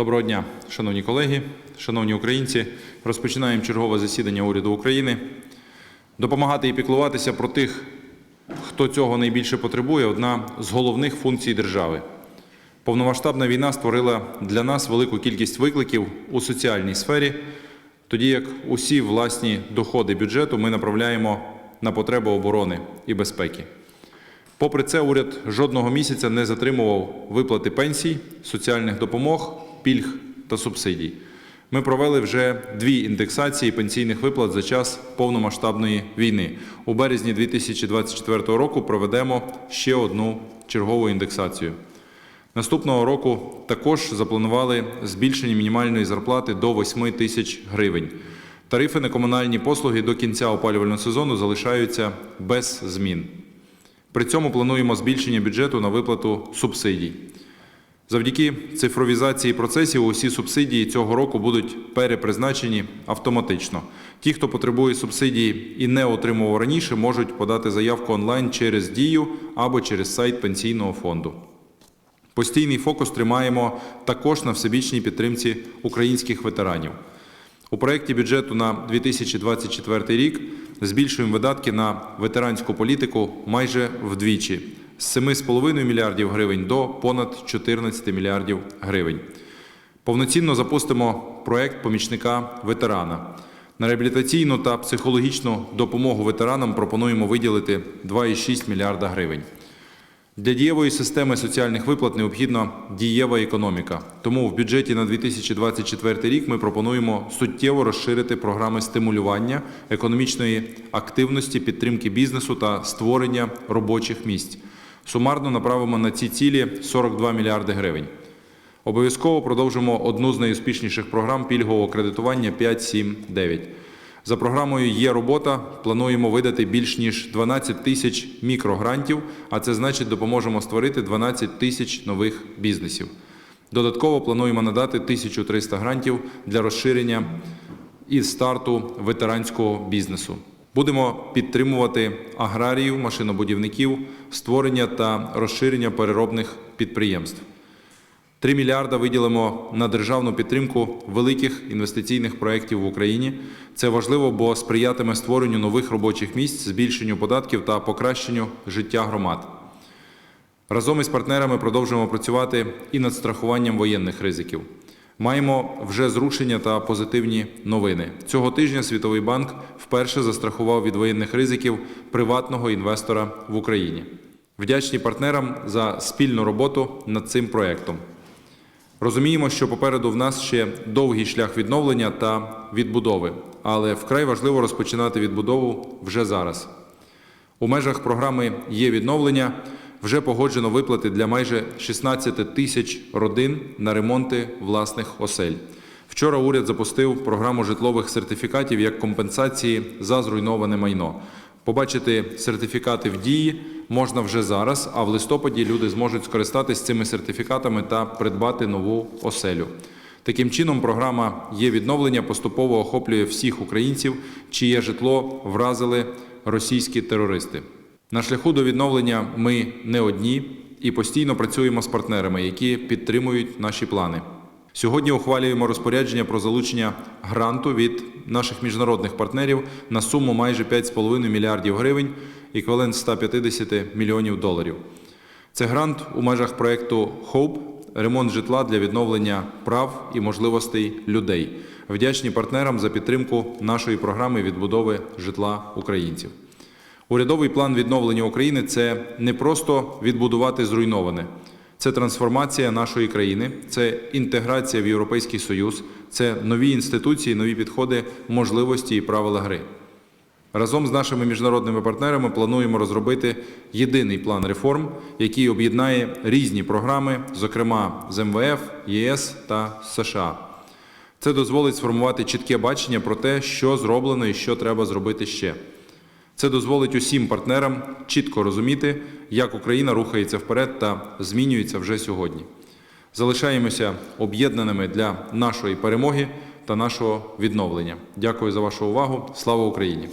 Доброго дня, шановні колеги, шановні українці. Розпочинаємо чергове засідання уряду України. Допомагати і піклуватися про тих, хто цього найбільше потребує, одна з головних функцій держави. Повномасштабна війна створила для нас велику кількість викликів у соціальній сфері, тоді як усі власні доходи бюджету ми направляємо на потреби оборони і безпеки. Попри це, уряд жодного місяця не затримував виплати пенсій, соціальних допомог, пільг та субсидій. Ми провели вже дві індексації пенсійних виплат за час повномасштабної війни. У березні 2024 року проведемо ще одну чергову індексацію. Наступного року також запланували збільшення мінімальної зарплати до 8 тисяч гривень. Тарифи на комунальні послуги до кінця опалювального сезону залишаються без змін. При цьому плануємо збільшення бюджету на виплату субсидій. Завдяки цифровізації процесів усі субсидії цього року будуть перепризначені автоматично. Ті, хто потребує субсидії і не отримував раніше, можуть подати заявку онлайн через Дію або через сайт пенсійного фонду. Постійний фокус тримаємо також на всебічній підтримці українських ветеранів. У проєкті бюджету на 2024 рік збільшуємо видатки на ветеранську політику майже вдвічі з 7,5 мільярдів гривень до понад 14 мільярдів гривень. Повноцінно запустимо проєкт помічника ветерана. На реабілітаційну та психологічну допомогу ветеранам пропонуємо виділити 2,6 мільярда гривень. Для дієвої системи соціальних виплат необхідна дієва економіка. Тому в бюджеті на 2024 рік ми пропонуємо суттєво розширити програми стимулювання економічної активності, підтримки бізнесу та створення робочих місць. Сумарно направимо на ці цілі 42 мільярди гривень. Обов'язково продовжимо одну з найуспішніших програм пільгового кредитування 5.7.9. За програмою є робота. Плануємо видати більш ніж 12 тисяч мікрогрантів, а це значить, допоможемо створити 12 тисяч нових бізнесів. Додатково плануємо надати 1300 грантів для розширення і старту ветеранського бізнесу. Будемо підтримувати аграріїв, машинобудівників, створення та розширення переробних підприємств. 3 мільярда виділимо на державну підтримку великих інвестиційних проєктів в Україні. Це важливо, бо сприятиме створенню нових робочих місць, збільшенню податків та покращенню життя громад. Разом із партнерами продовжуємо працювати і над страхуванням воєнних ризиків. Маємо вже зрушення та позитивні новини. Цього тижня Світовий банк вперше застрахував від воєнних ризиків приватного інвестора в Україні. Вдячні партнерам за спільну роботу над цим проєктом. Розуміємо, що попереду в нас ще довгий шлях відновлення та відбудови, але вкрай важливо розпочинати відбудову вже зараз. У межах програми є відновлення. Вже погоджено виплати для майже 16 тисяч родин на ремонти власних осель. Вчора уряд запустив програму житлових сертифікатів як компенсації за зруйноване майно. Побачити сертифікати в дії можна вже зараз, а в листопаді люди зможуть скористатись цими сертифікатами та придбати нову оселю. Таким чином, програма є відновлення поступово охоплює всіх українців, чиє житло вразили російські терористи. На шляху до відновлення ми не одні і постійно працюємо з партнерами, які підтримують наші плани. Сьогодні ухвалюємо розпорядження про залучення гранту від наших міжнародних партнерів на суму майже 5,5 мільярдів гривень, еквівалент 150 мільйонів доларів. Це грант у межах проєкту HOPE – ремонт житла для відновлення прав і можливостей людей. Вдячні партнерам за підтримку нашої програми відбудови житла українців. Урядовий план відновлення України це не просто відбудувати зруйноване, це трансформація нашої країни, це інтеграція в Європейський Союз, це нові інституції, нові підходи, можливості і правила гри. Разом з нашими міжнародними партнерами плануємо розробити єдиний план реформ, який об'єднає різні програми, зокрема з МВФ, ЄС та США. Це дозволить сформувати чітке бачення про те, що зроблено і що треба зробити ще. Це дозволить усім партнерам чітко розуміти, як Україна рухається вперед та змінюється вже сьогодні. Залишаємося об'єднаними для нашої перемоги та нашого відновлення. Дякую за вашу увагу. Слава Україні!